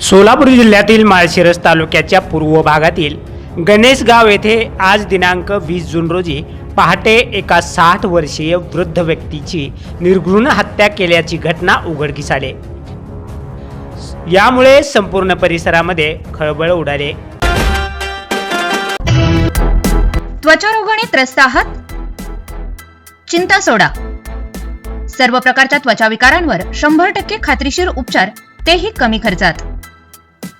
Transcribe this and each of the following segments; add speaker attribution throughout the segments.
Speaker 1: सोलापूर जिल्ह्यातील माळशिरस तालुक्याच्या पूर्व भागातील गणेशगाव येथे आज दिनांक वीस जून रोजी पहाटे एका साठ वर्षीय वृद्ध व्यक्तीची निर्घृण हत्या केल्याची घटना उघडकीस आली. यामुळे संपूर्ण परिसरामध्ये खळबळ उडाले.
Speaker 2: त्वचारोगाने त्रस्त आहात? चिंता सोडा. सर्व प्रकारच्या त्वचा विकारांवर शंभर टक्के खात्रीशीर उपचार तेही कमी खर्चात.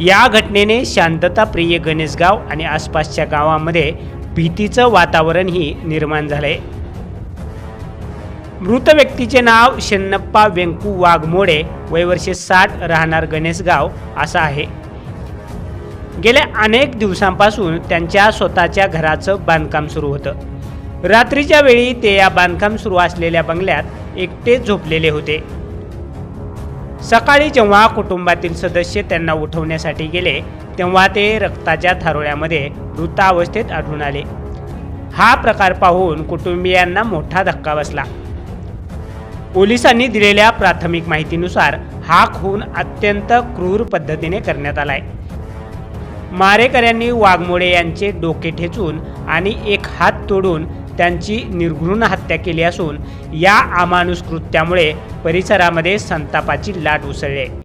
Speaker 1: या घटनेने शांतताप्रिय गणेशगाव आणि आसपासच्या गावामध्ये भीतीचं वातावरणही निर्माण झालंय. मृत व्यक्तीचे नाव शन्नप्पा व्यंकू वाघमोडे वयवर्षे साठ राहणार गणेशगाव असं आहे. गेल्या अनेक दिवसांपासून त्यांच्या स्वतःच्या घराचं बांधकाम सुरू होतं. रात्रीच्या वेळी ते या बांधकाम सुरू असलेल्या बंगल्यात एकटेच झोपलेले होते. सकाळी जेव्हा कुटुंबातील सदस्य त्यांना उठवण्यासाठी गेले तेव्हा ते रक्ताच्या थारोळ्यामध्ये मृतावस्थेत आढळून आले. हा प्रकार पाहून कुटुंबियांना मोठा धक्का बसला. पोलिसांनी दिलेल्या प्राथमिक माहितीनुसार हा खून अत्यंत क्रूर पद्धतीने करण्यात आलाय. मारेकऱ्यांनी वाघमोडे यांचे डोके ठेचून आणि एक हात तोडून त्यांची निर्घृण हत्या केली असून या अमानुष कृत्यामुळे परिसरामध्ये संतापाची लाट उसळली